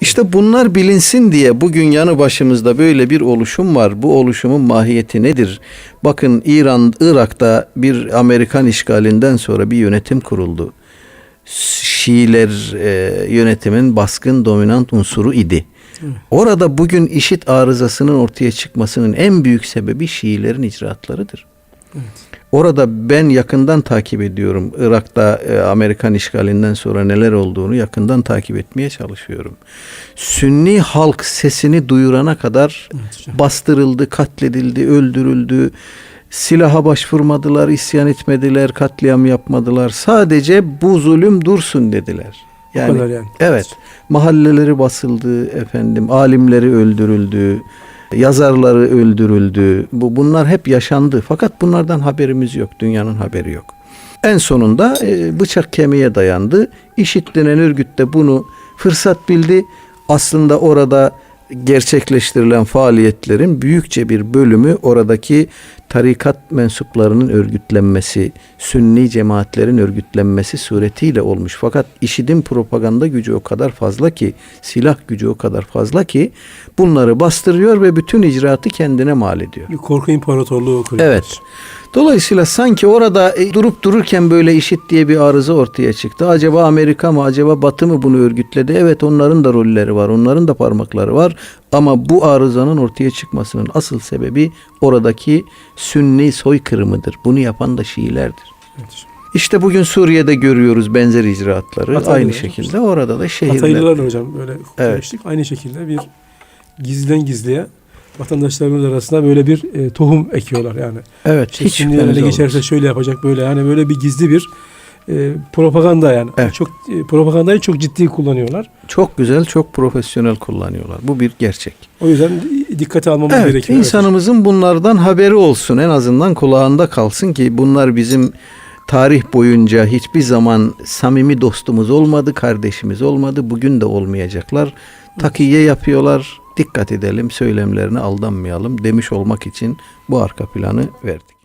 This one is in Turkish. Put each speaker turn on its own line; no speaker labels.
İşte bunlar bilinsin diye bugün yanı başımızda böyle bir oluşum var. Bu oluşumun mahiyeti nedir? Bakın İran, Irak'ta bir Amerikan işgalinden sonra bir yönetim kuruldu. Şiiler e, yönetimin baskın dominant unsuru idi. Orada bugün işit arızasının ortaya çıkmasının en büyük sebebi Şiilerin icraatlarıdır. Orada ben yakından takip ediyorum. Irak'ta e, Amerikan işgalinden sonra neler olduğunu yakından takip etmeye çalışıyorum. Sünni halk sesini duyurana kadar bastırıldı, katledildi, öldürüldü. Silaha başvurmadılar, isyan etmediler, katliam yapmadılar. Sadece bu zulüm dursun dediler. Yani,
yani.
Evet. Mahalleleri basıldı efendim, alimleri öldürüldü, yazarları öldürüldü. Bu bunlar hep yaşandı. Fakat bunlardan haberimiz yok. Dünyanın haberi yok. En sonunda e, bıçak kemiğe dayandı. İşit denen örgüt de bunu fırsat bildi. Aslında orada gerçekleştirilen faaliyetlerin büyükçe bir bölümü oradaki tarikat mensuplarının örgütlenmesi, sünni cemaatlerin örgütlenmesi suretiyle olmuş. Fakat IŞİD'in propaganda gücü o kadar fazla ki, silah gücü o kadar fazla ki bunları bastırıyor ve bütün icraatı kendine mal ediyor.
Bir korku imparatorluğu kuruyor.
Evet. Dolayısıyla sanki orada e, durup dururken böyle işit diye bir arıza ortaya çıktı. Acaba Amerika mı acaba Batı mı bunu örgütledi? Evet onların da rolleri var. Onların da parmakları var. Ama bu arızanın ortaya çıkmasının asıl sebebi oradaki Sünni soykırımıdır. Bunu yapan da Şiilerdir.
Evet.
İşte bugün Suriye'de görüyoruz benzer icraatları.
Hatay'da
Aynı şekilde orada da şehirler.
Hataylılar hocam böyle
Evet.
konuştuk. Aynı şekilde bir gizliden gizliye vatandaşlarımız arasında böyle bir e, tohum ekiyorlar yani.
Evet.
İşte
hiç
ele geçerse şöyle yapacak böyle yani böyle bir gizli bir e, propaganda yani.
Evet.
Çok e, propagandayı çok ciddi kullanıyorlar.
Çok güzel, çok profesyonel kullanıyorlar. Bu bir gerçek.
O yüzden dikkate almamız
Evet,
gerekiyor.
insanımızın bunlardan haberi olsun. En azından kulağında kalsın ki bunlar bizim tarih boyunca hiçbir zaman samimi dostumuz olmadı, kardeşimiz olmadı. Bugün de olmayacaklar. Takiye yapıyorlar. Dikkat edelim, söylemlerine aldanmayalım demiş olmak için bu arka planı verdik.